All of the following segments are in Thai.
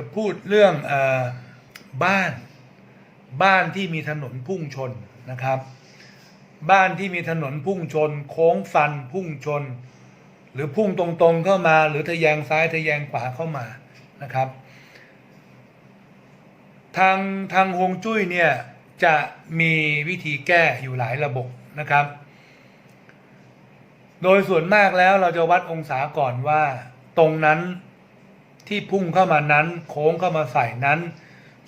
จะพูดเรื่องอบ้านบ้านที่มีถนนพุ่งชนนะครับ บ้านที่มีถนนพุ่งชน โค้งฟันพุ่งชน หรือพุ่งตรงๆเข้ามา หรือทะแยงซ้ายทะแยงขวาเข้ามานะครับ ทางทางฮวงจุ้ยเนี่ยจะมีวิธีแก้อยู่หลายระบบนะครับ โดยส่วนมากแล้วเราจะวัดองศาก่อนว่าตรงนั้น ที่พุ่งเข้ามานั้น โค้งเข้ามาใส่นั้น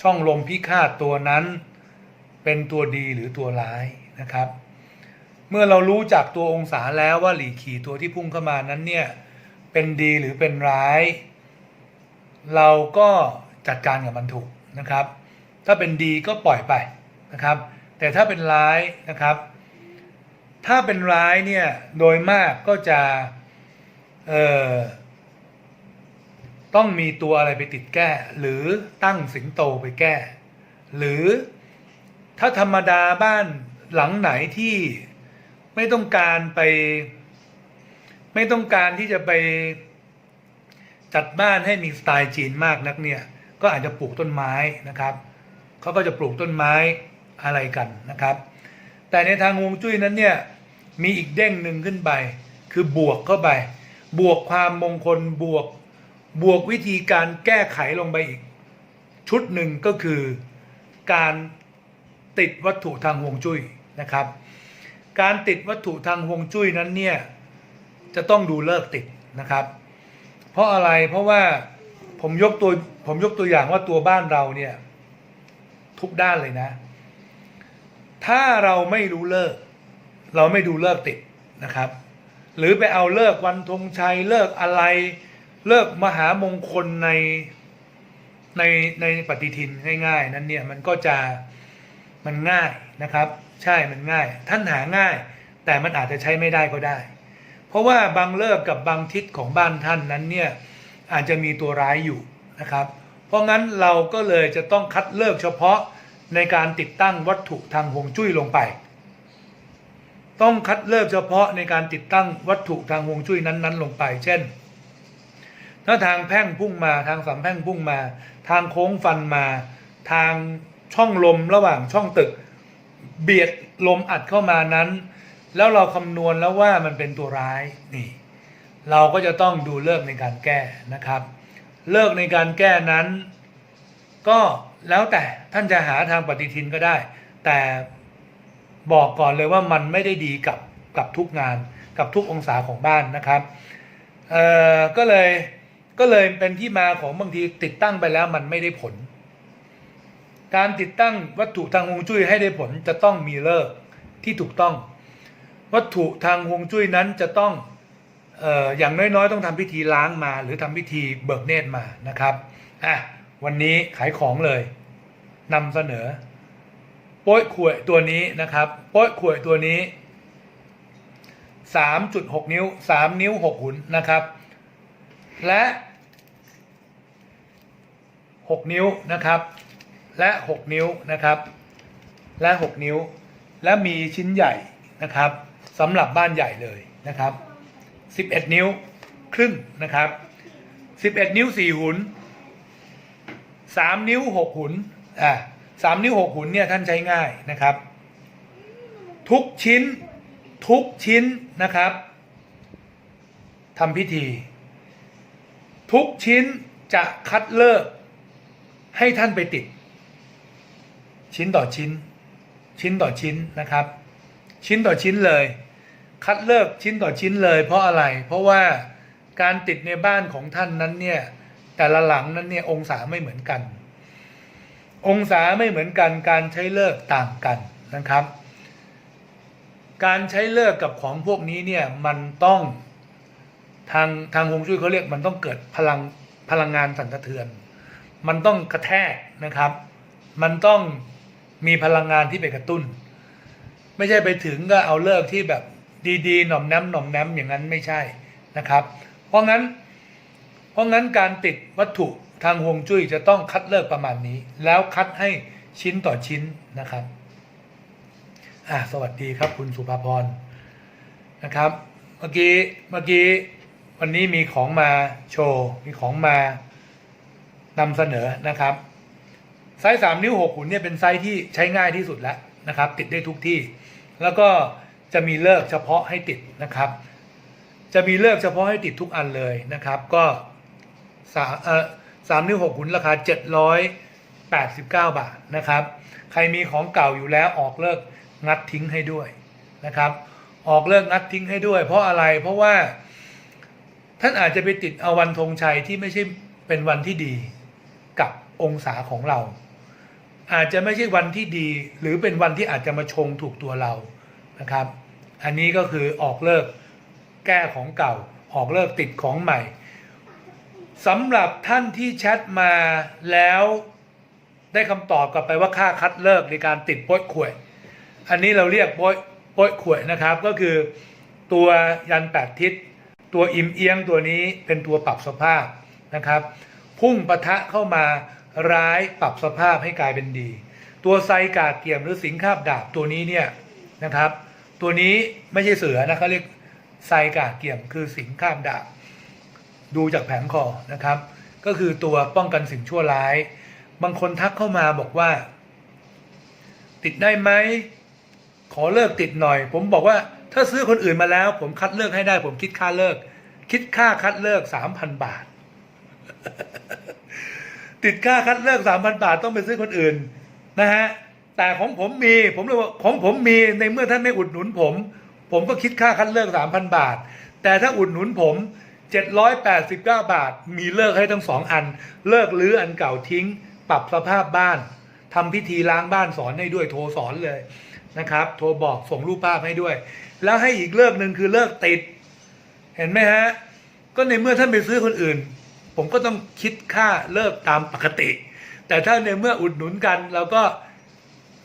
ช่องลมพิฆาตตัวนั้น เป็นตัวดีหรือตัวร้ายนะครับ เมื่อเรารู้จักตัวองศาแล้วว่าหลีขี่ตัวที่พุ่งเข้ามานั้นเนี่ยเป็นดีหรือเป็นร้าย เราก็จัดการกับมันถูกนะครับ ถ้าเป็นดีก็ปล่อยไปนะครับ แต่ถ้าเป็นร้ายนะครับ ถ้าเป็นร้ายเนี่ยโดยมากก็จะเอ่อ ต้องมีตัวอะไรไปติดแก้ หรือตั้งสิงโตไปแก้ หรือถ้าธรรมดาบ้านหลังไหนที่ไม่ต้องการไป ไม่ต้องการที่จะไปจัดบ้านให้มีสไตล์จีนมากนักเนี่ยก็อาจจะปลูกต้นไม้นะครับเขาก็จะปลูกต้นไม้อะไรกันนะครับ แต่ในทางฮวงจุ้ยนั้นเนี่ยมีอีกเด้งหนึ่งขึ้นไป คือบวกเข้าไป บวกความมงคลบวก บวกวิธีการแก้ไขลงไปอีก ชุดหนึ่งก็คือการติดวัตถุทางฮวงจุ้ยนะครับ การติดวัตถุทางฮวงจุ้ยนั้นเนี่ยจะต้องดูเลิกติดนะครับ เพราะอะไรเพราะว่าผมยกตัวผมยกตัวอย่างว่าตัวบ้านเราเนี่ยทุกด้านเลยนะ ถ้าเราไม่รู้เลิก เราไม่ดูเลิกติดนะครับ หรือไปเอาเลิกวันธงชัยเลิกอะไร เลิกมหามงคลในในในปฏิทินง่ายๆ นั้นเนี่ยมันก็จะมันง่ายนะครับ ใช่มันง่าย ท่านหาง่าย แต่มันอาจจะใช้ไม่ได้ก็ได้ เพราะว่าบางเลิกกับบางทิศของบ้านท่านนั้นเนี่ยอาจจะมีตัวร้ายอยู่นะครับ เพราะงั้นเราก็เลยจะต้องคัดเลิกเฉพาะในการติดตั้งวัตถุทางฮวงจุ้ยลงไป ต้องคัดเลิกเฉพาะในการติดตั้งวัตถุทางฮวงจุ้ยนั้นๆ ลงไป เช่น ถ้าทางแพ่งพุ่งมาทางสามแพ่งพุ่งมา ทางโค้งฟันมา ทางช่องลมระหว่างช่องตึก เบียดลมอัดเข้ามานั้น แล้วเราคำนวณแล้วว่ามันเป็นตัวร้ายนี่ เราก็จะต้องดูเลิกในการแก้นะครับ เลิกในการแก้นั้น ก็แล้วแต่ท่านจะหาทางปฏิทินก็ได้ แต่บอกก่อนเลยว่ามันไม่ได้ดีกับกับทุกงานกับทุกองศาของบ้านนะครับ เอ่อ ก็เลย ก็เลยเป็นที่มาของบางทีติดตั้งไปแล้วมันไม่ได้ผล การติดตั้งวัตถุทางฮวงจุ้ยให้ได้ผลจะต้องมีเลิกที่ถูกต้อง วัตถุทางฮวงจุ้ยนั้นจะต้องอออย่างน้อยๆ ต้องทำพิธีล้างมา หรือทำพิธีเบิกเนตรมานะครับอะวันนี้ขายของเลยนำเสนอโป้ยขวยตัวนี้นะครับโป้ยขวยตัวนี้ 3.6 นิ้ว 3 นิ้ว 6 หุ่นนะครับ และ 6 นิ้วนะครับ และ 6 นิ้วนะครับ และ 6 นิ้ว และมีชิ้นใหญ่นะครับสำหรับบ้านใหญ่เลยนะครับ 11 นิ้วครึ่งนะครับ 11 นิ้ว 4 หุน 3 นิ้ว 6 หุนอ่าสามนิ้ว 6 หุนเนี่ยท่านใช้ง่ายนะครับ ทุกชิ้นทุกชิ้นนะครับทำพิธี ทุกชิ้นจะคัดเลิก ให้ท่านไปติด ชิ้นต่อชิ้น ชิ้นต่อชิ้นนะครับ ชิ้นต่อชิ้นเลย คัดเลิกชิ้นต่อชิ้นเลย เพราะอะไร เพราะว่าการติดในบ้านของท่านนั้นเนี่ยแต่ละหลังนั้นเนี่ยองศาไม่เหมือนกัน องศาไม่เหมือนกัน การใช้เลิกต่างกันนะครับ การใช้เลิกกับของพวกนี้เนี่ยมันต้องทางทางฮวงจุ้ยเขาเรียกมันต้องเกิดพลังพลังงานสั่นสะเทือน มันต้องกระแทกนะครับ มันต้องมีพลังงานที่ไปกระตุ้น ไม่ใช่ไปถึงก็เอาเลิกที่แบบดีๆหน่อมแนมหน่อมแนมอย่างนั้นไม่ใช่นะครับ เพราะงั้น เพราะงั้นการติดวัตถุทางฮวงจุ้ยจะต้องคัดเลิกประมาณนี้ แล้วคัดให้ชิ้นต่อชิ้นนะครับอ่าสวัสดีครับคุณสุภาพรนะครับ เมื่อกี้เมื่อกี้วันนี้มีของมาโชว์ มีของมา นำเสนอนะครับ ไซส์3นิ้ว6หุ่นเนี่ยเป็นไซส์ที่ใช้ง่ายที่สุดแล้วนะครับ ติดได้ทุกที่ แล้วก็จะมีเลิกเฉพาะให้ติดนะครับ จะมีเลิกเฉพาะให้ติดทุกอันเลยนะครับ ก็สามเอ่อสามนิ้วหกหุ่นราคาเจ็ดร้อยแปดสิบเก้าบาทนะครับ ใครมีของเก่าอยู่แล้วออกเลิกงัดทิ้งให้ด้วยนะครับออกเลิกงัดทิ้งให้ด้วย เพราะอะไรเพราะว่าท่านอาจจะไปติดเอาวันธงชัยที่ไม่ใช่เป็นวันที่ดี กับองศาของเรา อาจจะไม่ใช่วันที่ดี หรือเป็นวันที่อาจจะมาชงถูกตัวเรานะครับ อันนี้ก็คือออกเลิกแก้ของเก่า ออกเลิกติดของใหม่สำหรับท่านที่แชทมาแล้วได้คำตอบกลับไปว่าค่าคัดเลิกในการติดโป้ยข่วย อันนี้เราเรียกโป้ยโป้ยข่วยนะครับ ก็คือตัวยันแปดทิศ ตัวอิมเอียงตัวนี้เป็นตัวปรับสภาพนะครับ พุ่งปะทะเข้ามาร้ายปรับสภาพให้กลายเป็นดี ตัวไซกาเกียมหรือสิงคาบดาบตัวนี้เนี่ยนะครับ ตัวนี้ไม่ใช่เสือนะเขาเรียกไซกาเกียมคือสิงคาบดาบ ดูจากแผงคอนะครับ ก็คือตัวป้องกันสิ่งชั่วร้าย บางคนทักเข้ามาบอกว่า ติดได้ไหมขอเลิกติดหน่อย ผมบอกว่าถ้าซื้อคนอื่นมาแล้ว ผมคัดเลิกให้ได้ ผมคิดค่าเลิก คิดค่าคัดเลิกสามพันบาท ติดค่าคัดเลิกสามพันบาทต้องไปซื้อคนอื่น นะฮะ แต่ของผมมีผมเลยว่าของผมมีในเมื่อท่านไม่อุดหนุนผม ผมก็คิดค่าคัดเลิกสามพันบาท แต่ถ้าอุดหนุนผมเจ็ดร้อยแปดสิบเก้าบาท มีเลิกให้ทั้งสองอัน เลิกรื้ออันเก่าทิ้ง ปรับสภาพบ้านทำพิธีล้างบ้านสอนให้ด้วยโทรสอนเลยนะครับ โทรบอกส่งรูปภาพให้ด้วย แล้วให้อีกเลิกหนึ่งคือเลิกติด เห็นไหมฮะ ก็ในเมื่อท่านไปซื้อคนอื่น ผมก็ต้องคิดค่าเลิกตามปกติ แต่ถ้าในเมื่ออุดหนุนกันเราก็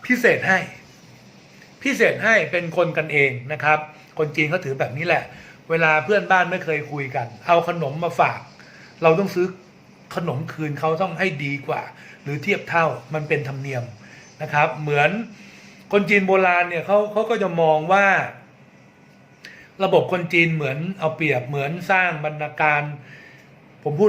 พิเศษให้ พิเศษให้เป็นคนกันเองนะครับ คนจีนเขาถือแบบนี้แหละ เวลาเพื่อนบ้านไม่เคยคุยกัน เอาขนมมาฝาก เราต้องซื้อขนมคืนเขาต้องให้ดีกว่า หรือเทียบเท่ามันเป็นธรรมเนียมนะครับ เหมือนคนจีนโบราณเนี่ยเขาเขาก็จะมองว่า ระบบคนจีนเหมือนเอาเปรียบเหมือนสร้างบรรณาการผมพูด